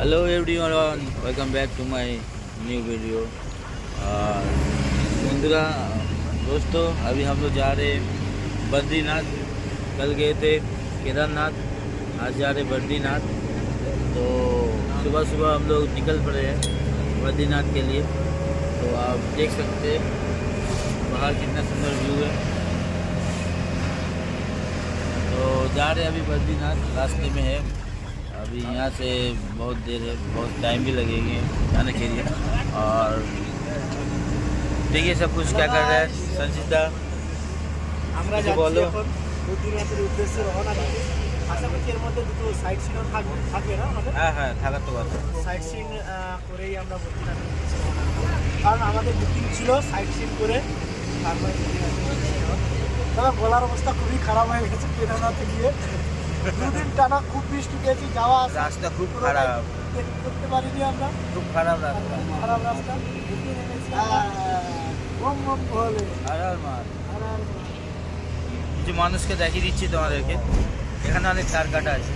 Hello everyone welcome back to my new video बंधुरा दोस्तों, अभी हम लोग जा रहे बद्रीनाथ। कल गए थे केदारनाथ। आज जा रहे बद्रीनाथ। तो सुबह सुबह हम लोग निकल पड़े हैं बद्रीनाथ के लिए। तो आप देख सकते हैं, बाहर कितना सुंदर व्यू है। तो जा रहे अभी बद्रीनाथ। रास्ते में है। अभी यहाँ से बहुत देर है बहुत टाइम भी लगेंगे जाने के लिए और देखिए सब कुछ क्या कर रहा है संजीदा আমরা কিছু যাচ্ছি বলো। এখন বদ্রীনাথের উদ্দেশ্যে রওনা দিচ্ছি আশা করছি এর মধ্যে দুটো সাইট সিনও থাকবে থাকবে না আমাদের হ্যাঁ হ্যাঁ থাকার তো কথা সাইট সিন করেই আমরা বদ্রীনাথের উদ্দেশ্যে রওনা দেবো কারণ আমাদের বুকিং ছিল সাইট সিন করে তারপরে বদ্রীনাথের উদ্দেশ্যে যাওয়া। তবে গলার অবস্থা খুবই খারাপ হয়ে গেছে কেদারনাথে গিয়ে দুদিন টানা খুব বৃষ্টি পেয়েছি যাওয়া রাস্তা খুব খারাপ। করতে পারিনি আমরা। খুব খারাপ রাস্তা। খারাপ রাস্তা। নেমেছি বম বম বলে। আর আর আর আর কিছু মানুষকে দেখিয়ে দিচ্ছি তোমাদেরকে এখানে অনেক তার কাটা আছে।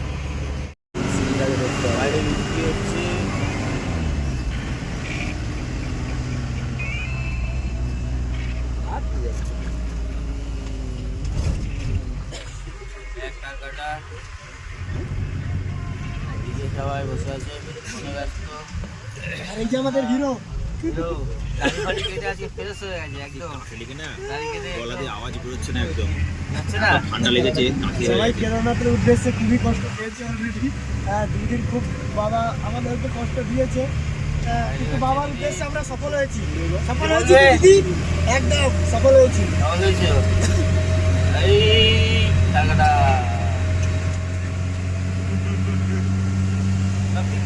বাইরে হচ্ছে। এক সবাই বসে আছে ফোনে ব্যস্ত। আর এই যে আমাদের হিরো। উদ্দেশ্যে খুবই কষ্ট পেয়েছে অলরেডি দুই দিন খুব বাবা আমাদেরকে কষ্ট দিয়েছে। কিন্তু বাবার উদ্দেশ্যে আমরা সফল হয়েছি। সফল হয়েছি দিদি? একদম সফল হয়েছি। এই টাকাটা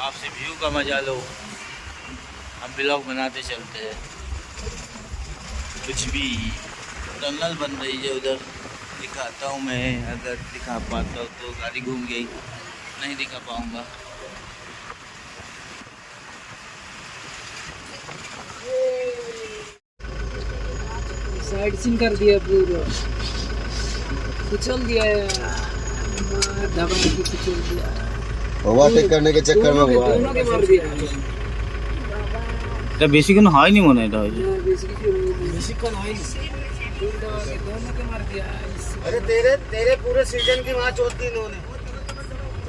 आपसे व्यू का मज़ा लो। हम ब्लॉग बनाते चलते हैं। कुछ भी टनल बन रही है उधर, दिखाता हूँ मैं। अगर दिखा पाता हूँ तो गाड़ी घूम गई। नहीं दिखा पाऊँगा। साइड सीन कर दिया पूरा। कुचल दिया दबा के कुचल दिया। ओवरटेक करने के चक्कर में दोनों के हुआ दोनों के मार दिया এটা বেশিক্ষণ হয়নি মনে হয় এটা হয়েছে हाँ, बेसिकली बेसिकल है दूर दबा के दोनों के मार दिया इस- अरे तेरे तेरे पूरे सीजन की वहाँ चोट दी इन्होंने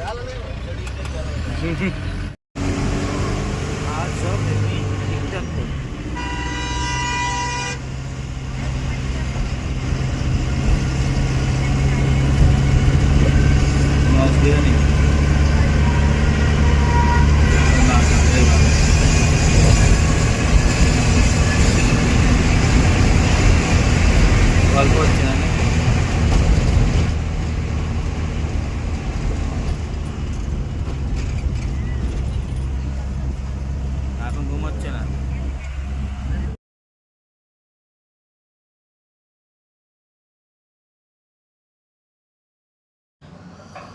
आज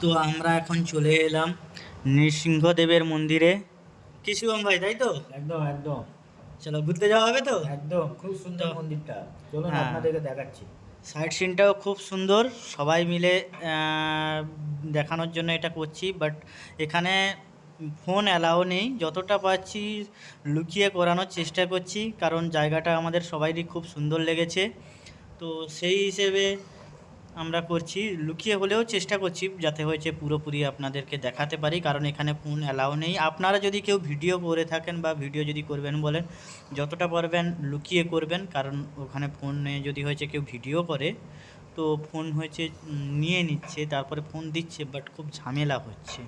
তো আমরা এখন চলে এলাম নৃসিংহদেবের মন্দিরে। কি শুভম ভাই তাই তো? একদম একদম। চলো ঘুরতে যাওয়া হবে তো? একদম খুব সুন্দর মন্দিরটা। চলুন হ্যাঁ। আপনাদেরকে দেখাচ্ছি। সাইড সিনটাও খুব সুন্দর সবাই মিলে দেখানোর জন্য এটা করছি বাট এখানে ফোন অ্যালাও নেই। যতটা পাচ্ছি লুকিয়ে করানোর চেষ্টা করছি কারণ জায়গাটা আমাদের সবাইরই খুব সুন্দর লেগেছে। তো সেই হিসেবে আমরা করছি, লুকিয়ে হলেও চেষ্টা করছি যাতে হয়েছে পুরোপুরি আপনাদেরকে দেখাতে পারি, কারণ এখানে ফোন অ্যালাও নেই। আপনারা যদি কেউ ভিডিও করে থাকেন বা ভিডিও যদি করবেন বলেন, যতটা পারবেন লুকিয়ে করবেন, কারণ ওখানে ফোনে যদি হয়েছে কেউ ভিডিও করে, তো ফোন হয়েছে নিয়ে নিচ্ছে, তারপরে ফোন দিচ্ছে বাট খুব ঝামেলা হচ্ছে।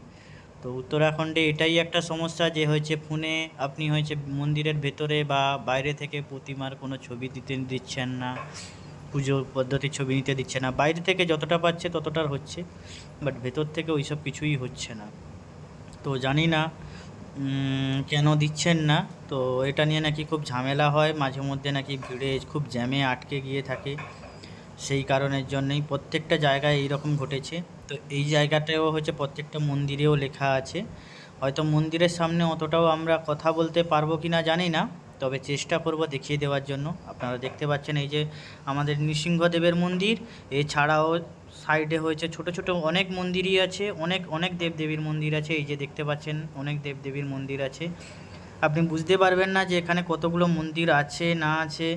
তো উত্তরাখণ্ডে এটাই একটা সমস্যা যে হয়েছে ফোনে আপনি হয়েছে মন্দিরের ভেতরে বা বাইরে থেকে প্রতিমার কোনো ছবি দিতে দিচ্ছেন না। পুজো পদ্ধতির ছবি নিতে দিচ্ছে না। বাইরে থেকে যতটা পাচ্ছে ততটার হচ্ছে বাট ভেতর থেকে ওই সব কিছুই হচ্ছে না। তো জানি না কেন দিচ্ছেন না? তো এটা নিয়ে নাকি খুব ঝামেলা হয়, মাঝে মধ্যে নাকি ভিড়ে খুব জ্যামে আটকে গিয়ে থাকে। সেই কারণের জন্যই প্রত্যেকটা জায়গায় এইরকম ঘটেছে। তো এই জায়গাটাও হচ্ছে প্রত্যেকটা মন্দিরেও লেখা আছে। হয়তো মন্দিরের সামনে অতটাও আমরা কথা বলতে পারব কি না জানি না। তবে চেষ্টা করব দেখিয়ে দেওয়ার জন্য। আপনারা দেখতে পাচ্ছেন এই যে আমাদের নৃসিংহদেবের মন্দির, এছাড়াও সাইডে হয়েছে ছোট ছোট অনেক মন্দিরই আছে, অনেক অনেক দেবদেবীর মন্দির আছে, এই যে দেখতে পাচ্ছেন অনেক দেবদেবীর মন্দির আছে। আপনি বুঝতে পারবেন না যে এখানে কতগুলো মন্দির আছে, না আছে,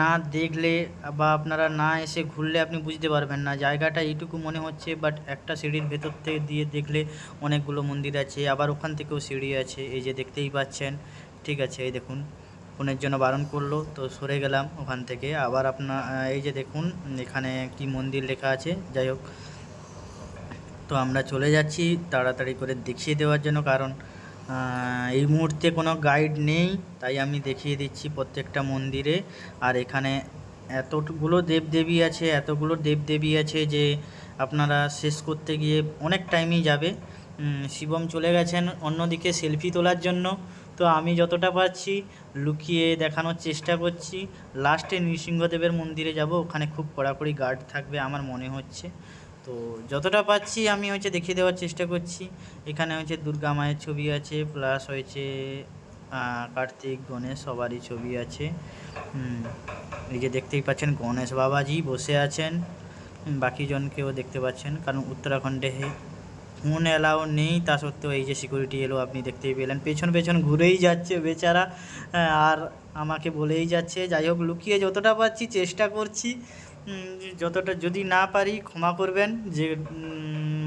না দেখলে বা আপনারা না এসে ঘুরলে আপনি বুঝতে পারবেন না। জায়গাটা এইটুকু মনে হচ্ছে বাট একটা সিঁড়ির ভেতর থেকে দিয়ে দেখলে অনেকগুলো মন্দির আছে, আবার ওখান থেকেও সিঁড়ি আছে, এই যে দেখতেই পাচ্ছেন, ঠিক আছে, এই দেখুন। ফোনের জন্য বারণ করল। তো সরে গেলাম ওখান থেকে। আবার আপনার এই যে দেখুন, এখানে কি মন্দির লেখা আছে, যাই হোক। তো আমরা চলে যাচ্ছি তাড়াতাড়ি করে দেখিয়ে দেওয়ার জন্য, কারণ এই মুহূর্তে কোনো গাইড নেই, তাই আমি দেখিয়ে দিচ্ছি প্রত্যেকটা মন্দিরে। আর এখানে এতগুলো দেবদেবী আছে, এতগুলো দেবদেবী আছে যে আপনারা শেষ করতে গিয়ে অনেক টাইমই যাবে। শিবম চলে গেছেন অন্যদিকে সেলফি তোলার জন্য। তো আমি যতটা পারছি লুকিয়ে দেখানোর চেষ্টা করছি। লাস্টে নৃসিংহদেবের মন্দিরে যাব, ওখানে খুব কড়াকড়ি গার্ড থাকবে আমার মনে হচ্ছে। তো যতটা পাচ্ছি আমি হচ্ছে দেখিয়ে দেওয়ার চেষ্টা করছি। এখানে হচ্ছে দুর্গা মায়ের ছবি আছে প্লাস হয়েছে কার্তিক, গণেশ সবারই ছবি আছে। এই যে দেখতেই পাচ্ছেন গণেশ বাবাজি বসে আছেন। বাকি জনকেও দেখতে পাচ্ছেন, কারণ উত্তরাখণ্ডে ফোন অ্যালাউ নেই তা সত্ত্বেও এই যে সিকিউরিটি এলো আপনি দেখতেই পেলেন। পেছন পেছন ঘুরেই যাচ্ছে বেচারা। আর আমাকে বলেই যাচ্ছে যাই হোক লুকিয়ে যতটা পাচ্ছি চেষ্টা করছি। যতটা যদি না পারি ক্ষমা করবেন। যে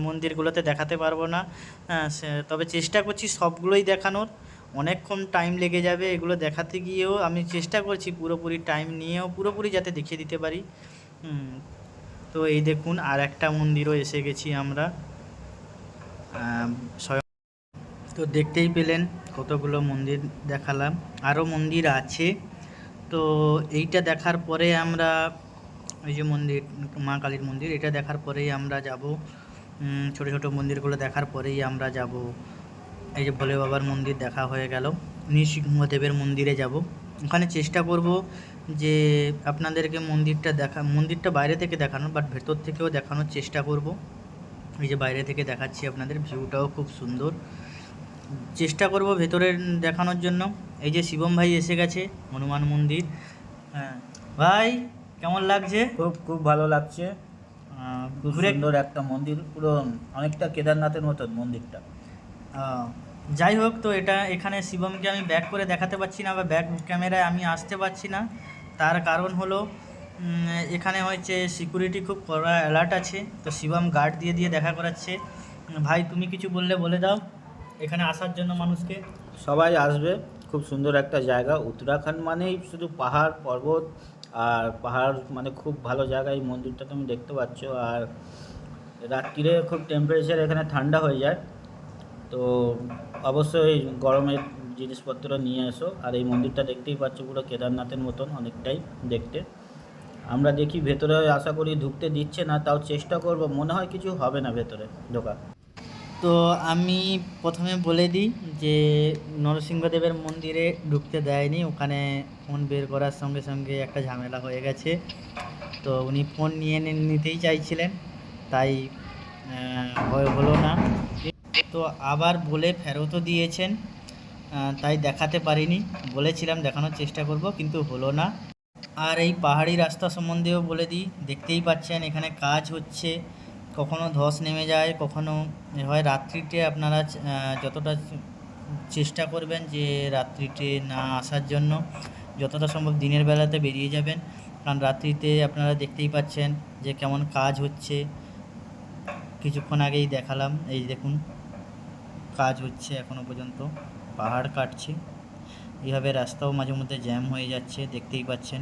মন্দিরগুলোতে দেখাতে পারব না। তবে চেষ্টা করছি সবগুলোই দেখানোর। অনেকক্ষণ টাইম লেগে যাবে এগুলো দেখাতে গিয়েও। আমি চেষ্টা করছি পুরোপুরি টাইম নিয়েও পুরোপুরি যাতে দেখিয়ে দিতে পারি। তো এই দেখুন আর একটা মন্দিরও এসে গেছি আমরা। আম, স্বয়ং তো দেখতেই পেলেন, কতগুলো মন্দির দেখালাম। আরও মন্দির আছে। তো এইটা দেখার পরে আমরা এই যে মন্দির, মা কালীর মন্দির, এটা দেখার পরেই আমরা যাব। ছোট ছোট মন্দিরগুলো দেখার পরেই আমরা যাব। এই যে ভোলে বাবার মন্দির দেখা হয়ে গেল। নৃসিংহদেবের মন্দিরে যাব। ওখানে চেষ্টা করব যে আপনাদেরকে মন্দিরটা দেখা মন্দিরটা বাইরে থেকে দেখানোর, বাট ভেতর থেকেও দেখানোর চেষ্টা করব। এই যে বাইরে থেকে দেখাচ্ছি আপনাদের ভিউটাও খুব সুন্দর। চেষ্টা করব ভেতরে দেখানোর জন্য। এই যে শিবম ভাই এসে গেছে হনুমান মন্দির। হ্যাঁ ভাই কেমন লাগছে? খুব খুব ভালো লাগছে। খুব সুন্দর একটা মন্দির পুরো অনেকটা কেদারনাথের মতন মন্দিরটা। যাই হোক তো এটা এখানে শিবমকে আমি ব্যাক করে দেখাতে পারছি না বা ব্যাক ক্যামেরায় আমি আসতে পারছি না। তার কারণ হলো এখানে হচ্ছে সিকিউরিটি খুব কড়া অ্যালার্ট আছে। তো শিবম গার্ড দিয়ে দিয়ে দেখা করাচ্ছে। ভাই, তুমি কিছু বললে বলে দাও। এখানে আসার জন্য মানুষকে। সবাই আসবে। খুব সুন্দর একটা জায়গা। উত্তরাখণ্ড মানেই শুধু পাহাড়, পর্বত আর পাহাড় মানে খুব ভালো জায়গা। এই মন্দিরটা তুমি দেখতে পাচ্ছ। আর রাত্রিরে খুব টেম্পারেচার এখানে ঠান্ডা হয়ে যায়। তো অবশ্যই গরমের জিনিসপত্র নিয়ে এসো। আর এই মন্দিরটা দেখতেই পাচ্ছ পুরো কেদারনাথের মতন অনেকটাই দেখতে। আমরা দেখি ভেতরে আশা করি ঢুকতে দিচ্ছে না, তাও চেষ্টা করব, মনে হয় কিছু হবে না ভেতরে ঢোকা। তো আমি প্রথমে বলে দিই যে নরসিংহদেবের মন্দিরে ঢুকতে দেয়নি, ওখানে ফোন বের করার সঙ্গে সঙ্গে একটা ঝামেলা হয়ে গেছে। তো উনি ফোন নিয়ে নিতেই চাইছিলেন, তাই হলো না। তো আবার বলে ফেরতও দিয়েছেন তাই দেখাতে পারিনি। বলেছিলাম দেখানোর চেষ্টা করব, কিন্তু হলো না। আর এই পাহাড়ি রাস্তা সম্বন্ধেও বলে দিই, দেখতেই পাচ্ছেন এখানে কাজ হচ্ছে। কখনো ধস নেমে যায়, কখনো হয় রাত্রিতে আপনারা যতটা চেষ্টা করবেন যে রাত্রিতে না আসার জন্য, যতটা সম্ভব দিনের বেলাতে বেরিয়ে যাবেন। কারণ রাত্রিতে আপনারা দেখতেই পাচ্ছেন যে কেমন কাজ হচ্ছে। কিছুক্ষণ আগেই দেখালাম, এই দেখুন, কাজ হচ্ছে এখনও পর্যন্ত, পাহাড় কাটছে। এইভাবে রাস্তাও মাঝে মধ্যে জ্যাম হয়ে যাচ্ছে দেখতেই পাচ্ছেন।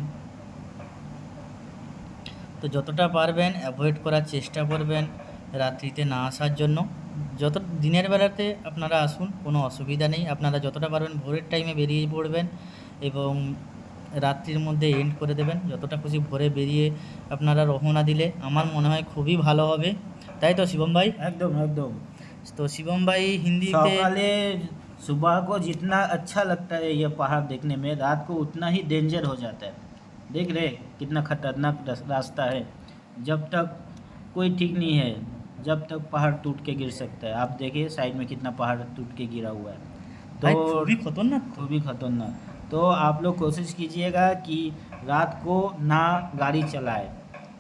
তো যতটা পারবেন অ্যাভয়েড করার চেষ্টা করবেন রাত্রিতে না আসার জন্য। যত দিনের বেলাতে আপনারা আসুন কোনো অসুবিধা নেই। আপনারা যতটা পারবেন ভোরের টাইমে বেরিয়ে পড়বেন এবং রাত্রির মধ্যে এন্ড করে দেবেন। যতটা খুশি ভোরে বেরিয়ে আপনারা রওনা দিলে আমার মনে হয় খুবই ভালো হবে। তাই তো শিবম ভাই? একদম একদম। তো শিবম ভাই হিন্দিতে सुबह को जितना अच्छा लगता है यह पहाड़ देखने में रात को उतना ही डेंजर हो जाता है। देख रहे कितना खतरनाक रास्ता है। जब तक कोई ठीक नहीं है जब तक पहाड़ टूट के गिर सकता है। आप देखिए साइड में कितना पहाड़ टूट के गिरा हुआ है। तो भी खतरनाक। तो भी खतरनाक। तो आप लोग कोशिश कीजिएगा कि रात को ना गाड़ी चलाए।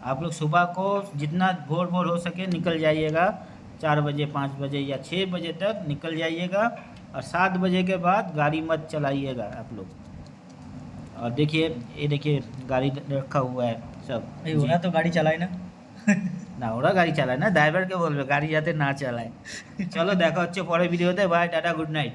आप लोग सुबह को जितना भोर भोर हो सके निकल जाइएगा। चार बजे पाँच बजे या छः बजे तक निकल जाइएगा। और सात बजे के बाद गाड़ी मत चलाइएगा आप लोग और देखिए ये देखिए गाड़ी रखा हुआ है सब এই ওরা তো গাড়ি চালায় না না ওরা গাড়ি চালায় না ড্রাইভারকে বলবে গাড়ি যাতে না চালায় চলো দেখা হচ্ছে পরের ভিডিওতে বাই টাটা গুড নাইট